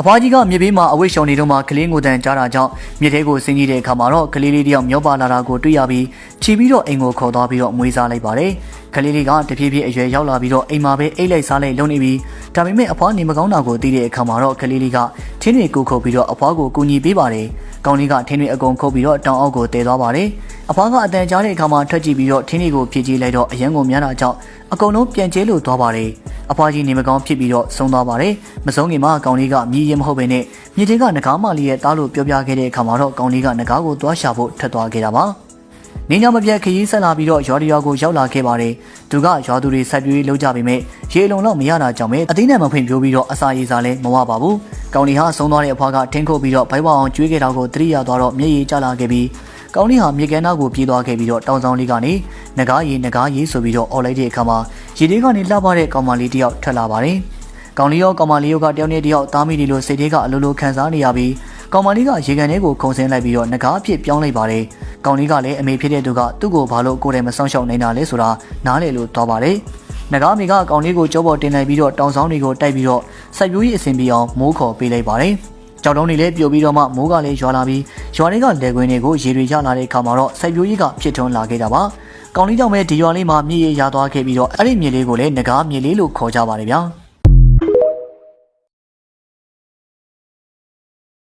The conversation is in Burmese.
အဖွားကြီးကမြေပေးမှာအဝိရှောင်နေတော့မှကလေးငိုတန်ကြားတာကြောင့်မြေထဲကိုဆင်းကြီးတဲ့အခါမှာတော့ကလေးလေးတယောက်မျောပါလာတာကိုတွေ့ရပြီးခြီးပြီးတော့အိမ်ကိုခေါ်သွားပြီးတော့မွေးစားလိုက်ပါတယ်။ကလေးလေးကတဖြည်းဖြည်းအရွယ်ရောက်လာပြီးတော့အိမ်မှာပဲအိတ်လိုက်စားလိုက်လုံနေပြီးဒါပေမဲ့အဖွားနေမကောင်းတာကိုသိတဲ့အခါမှာတော့ကလေးလေးကထင်းတွေကိုခုတ်ပြီးတော့အဖွားကိုကူညီပေးပါတယ်။ကောင်းလေးကထင်းတွေအကုန်ခုတ်ပြီးတော့တောင်အောက်ကိုတည်သွားပါတယ်။အဖွားကအတန်ကြားတဲ့အခါမှာထွက်ကြည့်ပြီးတော့ထင်းတွေကိုဖြည့်ကြည့်လိုက်တော့အရန်ကိုများတာကြောင့်အကုန်လုံးပြန်ကျဲလို့သွားပါတယ်။ အဖွားကြီးနေမကောင်းဖြစ်ပြီးတော့ဆုံးသွားပါတယ်။မဆုံးခင်မှာကောင်လေးကမြည်ရင်မဟုတ်ပဲနဲ့မြေတွေကငကားမလေးရဲ့တားလို့ပြောပြခဲ့တဲ့အခါမှာတော့ကောင်လေးကငကားကိုသွားရှာဖို့ထွက်သွားခဲ့တာပါ။နေညမပြတ်ခရီးဆက်လာပြီးတော့ရွာတရွာကိုရောက်လာခဲ့ပါတယ်။သူကရွာသူတွေဆက်ပြွေးလုံးကြပေမဲ့ရေလုံတော့မရတာကြောင့်ပဲအသိနဲ့မဖွင့်ပြိုးပြီးတော့အစာရည်စာလည်းမဝပါဘူး။ကောင်လေးဟာဆုံးသွားတဲ့အဖွားကထင်းခုတ်ပြီးတော့ဘိုက်ဝအောင်ကျွေးခဲ့တာကိုသတိရသွားတော့မျက်ရည်ကျလာခဲ့ပြီးကောင်းလေးဟာမြေကမ်းနားကိုပြေးသွားခဲ့ပြီးတော့တောင်ဆောင်လေးကနေငကားရီငကားရီဆိုပြီးတော့អော်လိုက်တဲ့အခါမှာ ရေတွေကနေလှပတဲ့ကောင်မလေးတစ်ယောက်ထွက်လာပါတယ်။ကောင်လေးရောကောင်မလေးရောကတယောက်နဲ့တယောက်သားမိတွေလိုစိတ်ထဲကအလိုလိုခံစားနေရပြီးကောင်မလေးကရေကန်ထဲကိုခုန်ဆင်းလိုက်ပြီးတော့ငကားအဖြစ်ပြောင်းလိုက်ပါတယ်။ကောင်လေးကလည်းအမေဖြစ်တဲ့သူကသူ့ကိုဘာလို့ကိုယ်တိုင်မဆောင်ရှောက်နိုင်တာလဲဆိုတာနားလေလို့သွားပါတယ်။ငကားမိကကောင်လေးကိုကြောပေါ်တင်လိုက်ပြီးတော့တောင်ဆောင်တွေကိုတိုက်ပြီးတော့စိုက်ပျိုးရေးအဆင်ပြေအောင်မိုးခေါ်ပေးလိုက်ပါတယ်။ကြောက်တုံးတွေလည်းပြိုပြီးတော့မှမိုးကလည်းရွာလာပြီးရွာတွေကလယ်ကွင်းတွေကိုရေတွေရလာတဲ့အခါမှာတော့စိုက်ပျိုးရေးကဖြစ်ထွန်းလာခဲ့တာပါ။ ကောင်းလေးကြောင့်ပဲဒီရွာလေးမှာမြေရရသွားခဲ့ပြီးတော့အဲ့ဒီမြေလေးကိုလည်းငကားမြေလေးလို့ခေါ်ကြပါတယ်ဗျာ။